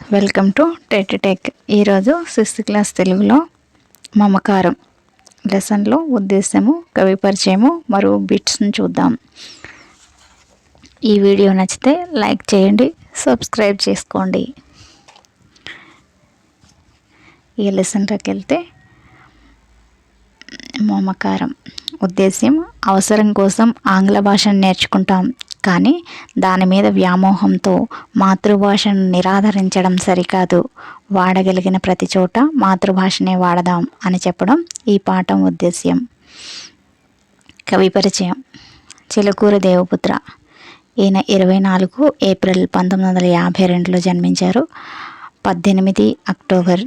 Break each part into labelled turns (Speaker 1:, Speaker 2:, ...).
Speaker 1: Welcome to TET tech. ఈరోజు sixth class తెలుగులో మమకారం. లెసన్లో ఉద్దేశము కవి పరిచయము మరియు బిట్స్ని చూద్దాం. ఈ వీడియో నచ్చితే లైక్ చేయండి సబ్స్క్రైబ్ చేసుకోండి. ఈ లెసన్లోకి వెళ్తే మమకారం. ఉద్దేశ్యం అవసరం కోసం ఆంగ్ల భాషను నేర్చుకుంటాం. కానీ దాని మీద వ్యామోహంతో మాతృభాషను నిరాధరించడం సరికాదు. వాడగలిగిన ప్రతి చోట మాతృభాషనే వాడదాం అని చెప్పడం ఈ పాఠం ఉద్దేశ్యం. కవి పరిచయం. చిలుకూరు దేవపుత్ర. ఈయన ఇరవై నాలుగు ఏప్రిల్ పంతొమ్మిది వందల యాభై రెండులో జన్మించారు. పద్దెనిమిది అక్టోబర్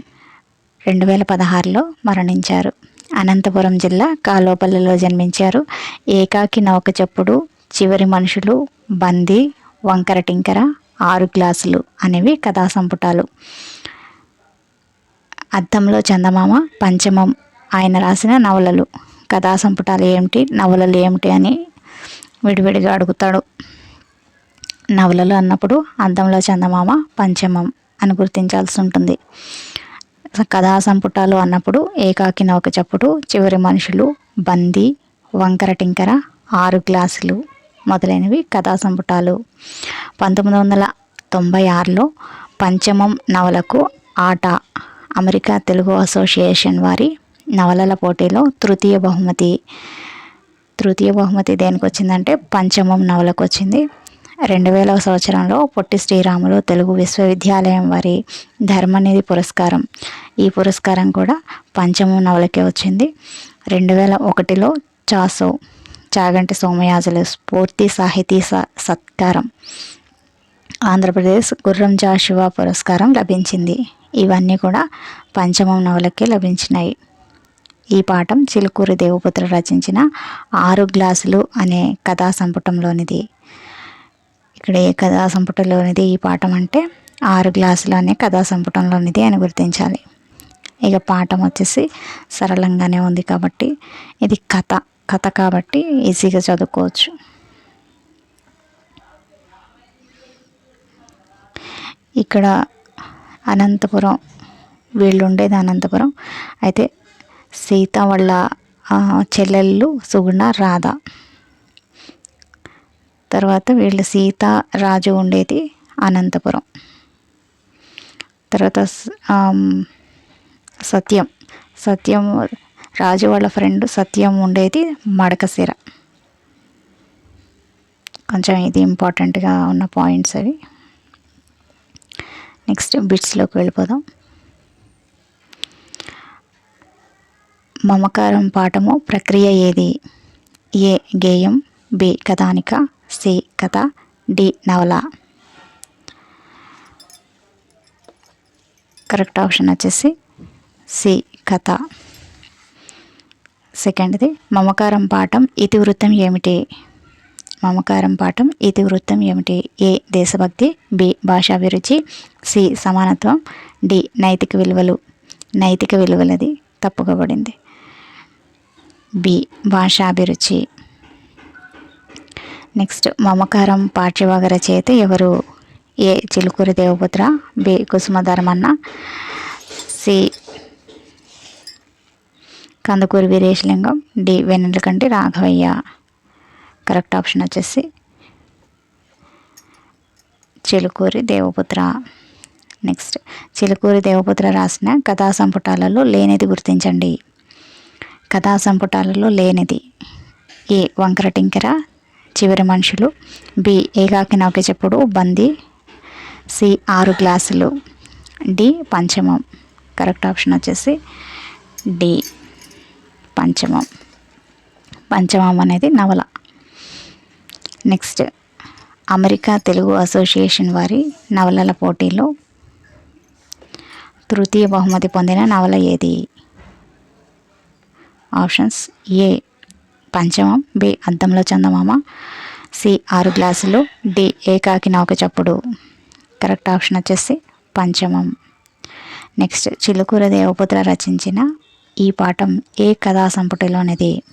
Speaker 1: రెండు వేల పదహారులో మరణించారు. అనంతపురం జిల్లా కాలోపల్లిలో జన్మించారు. ఏకాకి నౌక చెప్పుడు చివరి మనుషులు బందీ వంకర టింకర ఆరు గ్లాసులు అనేవి కథా సంపుటాలు. అద్దంలో చందమామ పంచమం ఆయన రాసిన నవలలు. కథా సంపుటాలు ఏమిటి నవలలు ఏమిటి అని విడివిడిగా అడుగుతాడు. నవలలు అన్నప్పుడు అద్దంలో చందమామ పంచమం అని గుర్తించాల్సి ఉంటుంది. కథా సంపుటాలు అన్నప్పుడు ఏకాకి నౌక చప్పుడు చివరి మనుషులు బందీ వంకర టింకర ఆరు గ్లాసులు మొదలైనవి కథా సంపుటాలు. పంతొమ్మిది వందల తొంభై ఆరులో పంచమం నవలకు ఆట అమెరికా తెలుగు అసోసియేషన్ వారి నవలల పోటీలో తృతీయ బహుమతి. తృతీయ బహుమతి దేనికి వచ్చిందంటే పంచమం నవలకు వచ్చింది రెండు వేల సంవత్సరంలో పొట్టి శ్రీరాములు తెలుగు విశ్వవిద్యాలయం వారి ధర్మనిధి పురస్కారం. ఈ పురస్కారం కూడా పంచమం నవలకే వచ్చింది. రెండు వేల ఒకటిలో చాసో చాగంటి సోమయాజులు స్ఫూర్తి సాహితీ సత్కారం. ఆంధ్రప్రదేశ్ గుర్రం జాషువా పురస్కారం లభించింది. ఇవన్నీ కూడా పంచమం నవలకే లభించినాయి. ఈ పాఠం చిలుకూరి దేవపుత్ర రచించిన ఆరు గ్లాసులు అనే కథా సంపుటంలోనిది. ఇక్కడ ఏ కథా సంపుటంలోనిది ఈ పాఠం అంటే ఆరు గ్లాసులు అనే కథా సంపుటంలోనిది అని గుర్తించాలి. ఇక పాఠం వచ్చేసి సరళంగానే ఉంది కాబట్టి ఇది కథ కథ కాబట్టి ఈజీగా చదువుకోవచ్చు. ఇక్కడ అనంతపురం వీళ్ళు ఉండేది అనంతపురం. అయితే సీత వాళ్ళ చెల్లెళ్ళు సుగుణ రాధ. తర్వాత వీళ్ళు సీత రాజు ఉండేది అనంతపురం. తర్వాత సత్యం. సత్యం రాజు వాళ్ళ ఫ్రెండ్ సత్యం ఉండేది మడకసిర కొంచెం ఇది ఇంపార్టెంట్గా ఉన్న పాయింట్స్ అవి. నెక్స్ట్ బిట్స్లోకి వెళ్ళిపోదాం. మమకారం పాఠము ప్రక్రియ ఏది? ఏ గేయం బి కథానిక సి కథ డి నవల. కరెక్ట్ ఆప్షన్ వచ్చేసి సి కథ. సెకండ్ది మమకారం పాఠం ఇతివృత్తం ఏమిటి? మమకారం పాఠం ఇతివృత్తం ఏమిటి? ఏ దేశభక్తి. బి భాషాభిరుచి సి సమానత్వం. డి నైతిక విలువలు. నైతిక విలువలది తప్పుకోబడింది. బి భాషాభిరుచి నెక్స్ట్ మమకారం పాఠ్యవగర రచయిత ఎవరు? A Chilukuri Devaputra. B Kusumadharmanna. C Kandukuri Veeresalingam D Vennelakanti Raghavayya. Correct option వచ్చేసి చిలుకూరి దేవపుత్ర. నెక్స్ట్ చిలుకూరి దేవపుత్ర రాసిన కథా సంపుటాలలో లేనిది గుర్తించండి. కథా సంపుటాలలో లేనిది. ఏ వంకర టింకర చివరి మనుషులు బి ఏకాకి నౌక చెప్పుడు బందీ సి ఆరు గ్లాసులు డి పంచమం. కరెక్ట్ ఆప్షన్ వచ్చేసి డి. పంచమం. పంచమం అనేది నవల. నెక్స్ట్ అమెరికా తెలుగు అసోసియేషన్ వారి నవలల పోటీలో తృతీయ బహుమతి పొందిన నవల ఏది? ఆప్షన్స్ ఏ పంచమం బి అద్దంలో చందమామ సి ఆరు గ్లాసులు డి ఏకాకి నౌక చప్పుడు. కరెక్ట్ ఆప్షన్ వచ్చేసి పంచమం. నెక్స్ట్ చిలుకూర దేవపుత్ర రచించిన ఈ పాఠం ఏ కథా సంపుటిలోనిది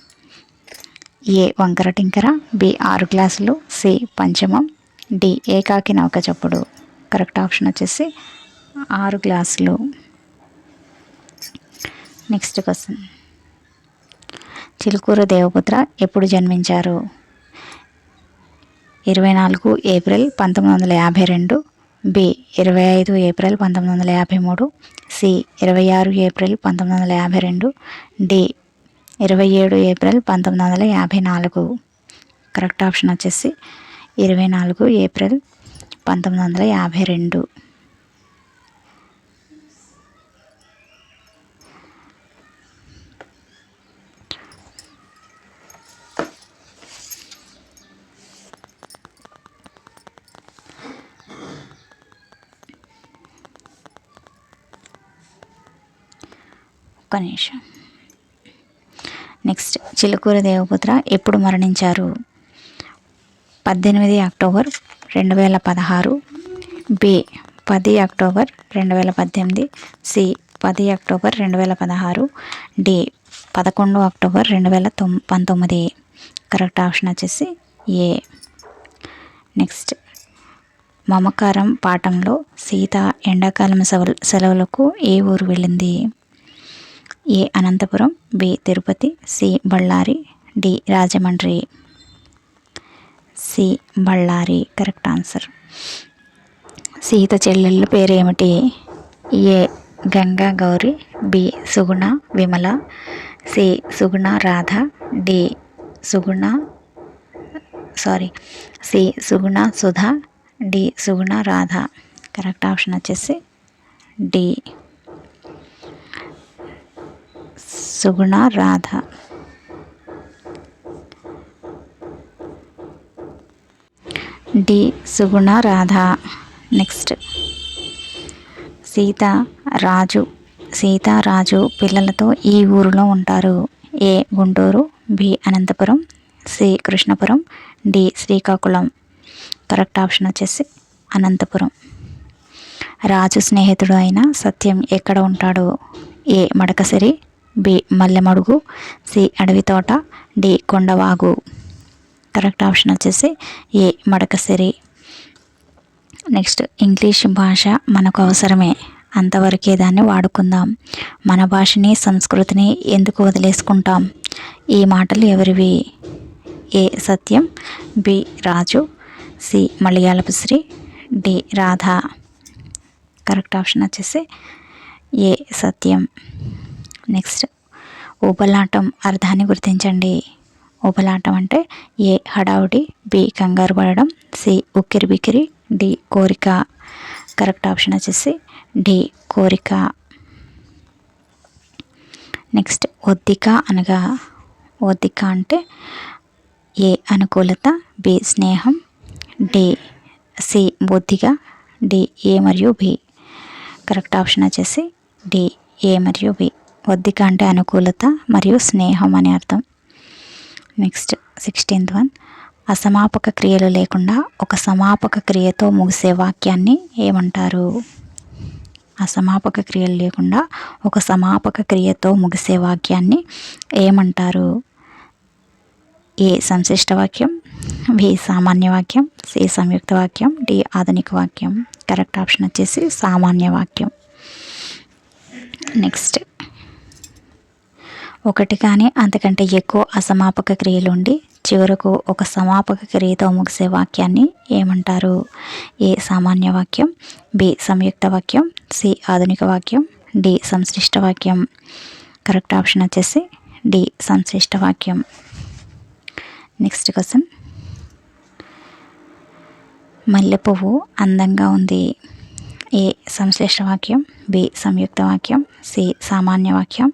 Speaker 1: ఏ వంకర టింకర బి ఆరు గ్లాసులు సి పంచమం డి ఏకాకి నౌక చప్పుడు. కరెక్ట్ ఆప్షన్ వచ్చేసి ఆరు గ్లాసులు. Next question. చిలుకూరు దేవపుత్ర ఎప్పుడు జన్మించారు? ఇరవై నాలుగు ఏప్రిల్ పంతొమ్మిది వందల యాభై రెండు బి ఇరవై ఐదు ఏప్రిల్ పంతొమ్మిది వందల యాభై మూడు సి ఇరవై ఆరు ఏప్రిల్ పంతొమ్మిది వందల యాభై రెండు డి ఇరవై ఏడు ఏప్రిల్ పంతొమ్మిది వందల యాభై నాలుగు. కరెక్ట్ ఆప్షన్ వచ్చేసి ఇరవై నాలుగు ఏప్రిల్ పంతొమ్మిది వందల యాభై రెండు. ఒక్క నిమిషం. నెక్స్ట్ చిలుకూరు దేవపుత్ర ఎప్పుడు మరణించారు? పద్దెనిమిది అక్టోబర్ రెండు వేల పదహారు బి పది అక్టోబర్ రెండు వేల పద్దెనిమిది సి పది అక్టోబర్ రెండు వేల పదహారు డి పదకొండు అక్టోబర్ రెండు వేల తొమ్ పంతొమ్మిది. కరెక్ట్ ఆప్షన్ వచ్చేసి ఏ. నెక్స్ట్ మమకారం పాఠంలో సీత ఎండాకాలం సెలవులకు ఏ ఊరు వెళ్ళింది? A Anantapuram B Tirupati C Bellary D Rajahmundry. C Bellary correct answer. Sita చెల్లెళ్ళ పేరేమిటి? A Ganga Gauri B Suguna Vimala C Suguna Radha D Suguna sorry C Suguna Sudha D Suguna Radha. Correct option వచ్చేసి D. Suguna Radha. D. Suguna Radha. Next. Sita Raju. Sita Raju పిల్లలతో ఈ ఊరిలో ఉంటారు. A. Guntur. B. Anantapuram. C. Krishnapuram. D. Srikakulam. Correct option వచ్చేసి అనంతపురం. రాజు స్నేహితుడు అయిన సత్యం ఎక్కడ ఉంటాడు? A. Madakasira. B Mallemadugu C అడవి తోట డి కొండవాగు. కరెక్ట్ ఆప్షన్ వచ్చేసి ఏ మడకసిరి. నెక్స్ట్ ఇంగ్లీష్ భాష మనకు అవసరమే. అంతవరకే దాన్ని వాడుకుందాం. మన భాషని సంస్కృతిని ఎందుకు వదిలేసుకుంటాం? ఈ మాటలు ఎవరివి? A Satyam B Raju C మలయాళపు Sri D Radha. Correct option వచ్చేసి ఏ సత్యం. నెక్స్ట్ ఊబలాటం అర్థాన్ని గుర్తించండి. ఊబలాటం అంటే ఏ హడావుడి బి కంగారు పడడం సి ఉక్కిరి బిక్కిరి డి కోరిక. కరెక్ట్ ఆప్షన్ వచ్చేసి డి కోరిక. నెక్స్ట్ ఒద్దిక అనగా ఒద్దిక అంటే ఏ అనుకూలత బి స్నేహం డి సి బుద్ధిగా డి ఏ మరియు బి. కరెక్ట్ ఆప్షన్ వచ్చేసి డి ఏ మరియు బి. ఒద్దిక అంటే అనుకూలత మరియు స్నేహం అని అర్థం. నెక్స్ట్ సిక్స్టీన్త్ వన్ అసమాపక క్రియలు లేకుండా ఒక సమాపక క్రియతో ముగిసే వాక్యాన్ని ఏమంటారు? అసమాపక క్రియలు లేకుండా ఒక సమాపక క్రియతో ముగిసే వాక్యాన్ని ఏమంటారు? ఏ సంశిష్ట వాక్యం బి సామాన్య వాక్యం సి సంయుక్త వాక్యం డి ఆధునిక వాక్యం. కరెక్ట్ ఆప్షన్ వచ్చేసి సామాన్య వాక్యం. నెక్స్ట్ ఒకటి కానీ అంతకంటే ఎక్కువ అసమాపక క్రియలు ఉండి చివరకు ఒక సమాపక క్రియతో ముగిసే వాక్యాన్ని ఏమంటారు? ఏ సామాన్య వాక్యం? బి సంయుక్త వాక్యం? సి ఆధునిక వాక్యం? డి సంశ్లిష్ట వాక్యం? కరెక్ట్ ఆప్షన్ వచ్చేసి డి సంశ్లిష్ట వాక్యం. Next question. మల్లె పువ్వు అందంగా ఉంది. ఏ సంశ్లిష్ట వాక్యం? బి సంయుక్త వాక్యం? సి సామాన్య వాక్యం?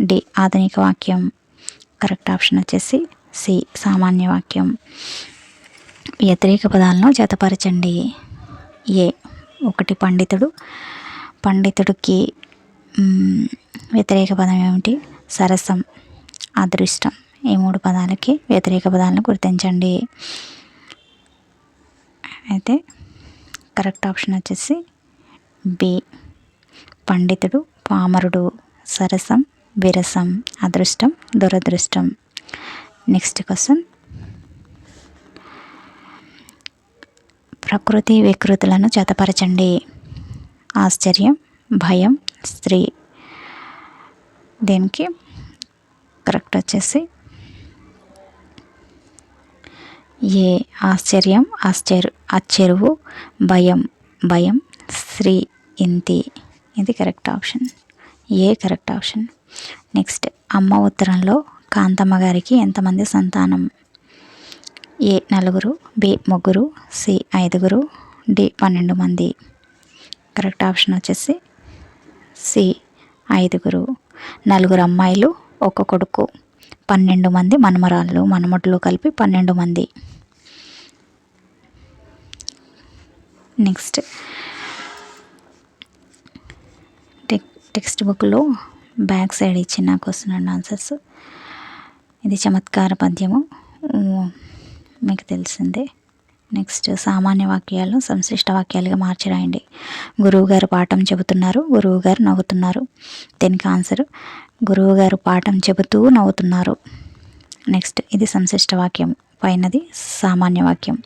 Speaker 1: డి ఆధునిక వాక్యం. కరెక్ట్ ఆప్షన్ వచ్చేసి సి సామాన్య వాక్యం. వ్యతిరేక పదాలను జతపరచండి. ఏ ఒకటి పండితుడు. పండితుడికి వ్యతిరేక పదం ఏమిటి? సరసం అదృష్టం. ఈ మూడు పదాలకి వ్యతిరేక పదాలను గుర్తించండి. అయితే కరెక్ట్ ఆప్షన్ వచ్చేసి బి పండితుడు పామరుడు సరసం విరసం అదృష్టం దురదృష్టం. నెక్స్ట్ క్వశ్చన్ ప్రకృతి వికృతులను జతపరచండి ఆశ్చర్యం భయం స్త్రీ. దీనికి కరెక్ట్ వచ్చేసి ఏ ఆశ్చర్యం ఆశ్చర్య అచ్చెరువు భయం భయం స్త్రీ ఇంతి. ఇది correct option A correct option next అమ్మ ఉత్తరంలో కాంతమ్మ గారికి ఎంతమంది సంతానం? ఏ నలుగురు బి ముగ్గురు సి ఐదుగురు డి పన్నెండు మంది. కరెక్ట్ ఆప్షన్ వచ్చేసి సి ఐదుగురు. నలుగురు అమ్మాయిలు ఒక కొడుకు. పన్నెండు మంది మనమరాళ్ళు మనమట్లు కలిపి పన్నెండు మంది. నెక్స్ట్ టెక్స్ట్ బుక్లో బ్యాక్ సైడ్ ఇచ్చిన క్వశ్చన్ అండ్ ఆన్సర్స్. ఇది చమత్కార పద్యము. మీకు తెలిసిందే. నెక్స్ట్ సామాన్య వాక్యాలు సంశిష్ట వాక్యాలుగా మార్చి రాయండి గురువుగారు పాఠం చెబుతున్నారు గురువుగారు నవ్వుతున్నారు. దీనికి ఆన్సర్ గురువుగారు పాఠం చెబుతూ నవ్వుతున్నారు. నెక్స్ట్ ఇది సంశిష్ట వాక్యం. పైనది సామాన్య వాక్యం.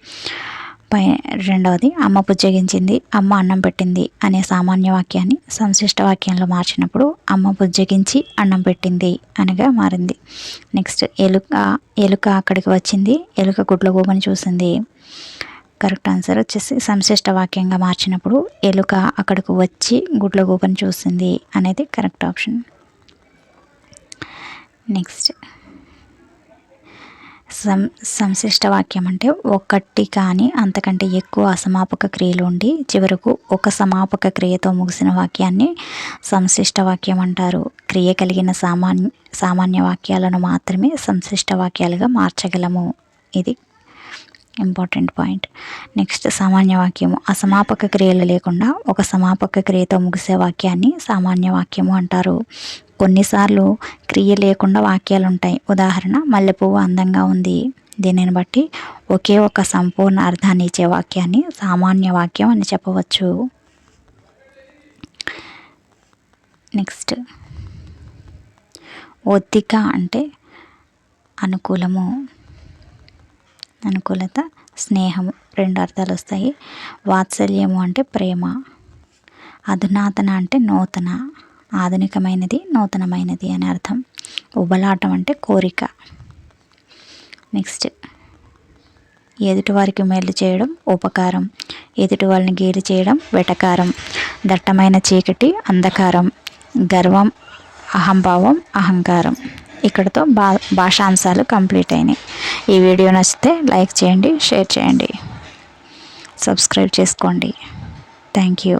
Speaker 1: పై రెండవది అమ్మ పుజ్జగించింది అమ్మ అన్నం పెట్టింది అనే సామాన్య వాక్యాన్ని సంశిష్ట వాక్యంలో మార్చినప్పుడు అమ్మ పుజ్జగించి అన్నం పెట్టింది అనగా మారింది. నెక్స్ట్ ఎలుక ఎలుక అక్కడికి వచ్చింది ఎలుక గుడ్ల గోబని చూసింది. కరెక్ట్ ఆన్సర్ వచ్చేసి సంశిష్ట వాక్యంగా మార్చినప్పుడు ఎలుక అక్కడికి వచ్చి గుడ్ల గోపని చూసింది అనేది కరెక్ట్ ఆప్షన్. నెక్స్ట్ సం సంశిష్ట వాక్యం అంటే ఒకటి కానీ అంతకంటే ఎక్కువ అసమాపక క్రియలు ఉండి చివరకు ఒక సమాపక క్రియతో ముగిసిన వాక్యాన్ని సంశిష్ట వాక్యం అంటారు. క్రియ కలిగిన సామాన్య సామాన్య వాక్యాలను మాత్రమే సంశిష్ట వాక్యాలుగా మార్చగలము. ఇది ఇంపార్టెంట్ పాయింట్. నెక్స్ట్ సామాన్య వాక్యము. అసమాపక క్రియలు లేకుండా ఒక సమాపక క్రియతో ముగిసే వాక్యాన్ని సామాన్య వాక్యము అంటారు. కొన్నిసార్లు క్రియ లేకుండా వాక్యాలు ఉంటాయి ఉదాహరణ మల్లెపువ్వు అందంగా ఉంది. దీనిని బట్టి ఒకే ఒక సంపూర్ణ అర్థాన్ని ఇచ్చే వాక్యాన్ని సామాన్య వాక్యం అని చెప్పవచ్చు. నెక్స్ట్. ఒత్తిక అంటే అనుకూలము అనుకూలత స్నేహము. రెండు అర్థాలు వస్తాయి వాత్సల్యము అంటే ప్రేమ. అధునాతన అంటే నూతన. ఆధునికమైనది నూతనమైనది అని అర్థం. ఉబలాటం అంటే కోరిక. నెక్స్ట్. ఎదుటివారికి మేలు చేయడం ఉపకారం. ఎదుటి వాళ్ళని గేలి చేయడం వెటకారం. దట్టమైన చీకటి అంధకారం. గర్వం అహంభావం అహంకారం. ఇక్కడతో భా భాషాంశాలు కంప్లీట్ అయినాయి. ఈ వీడియో నచ్చితే లైక్ చేయండి షేర్ చేయండి. సబ్స్క్రైబ్ చేసుకోండి. Thank you.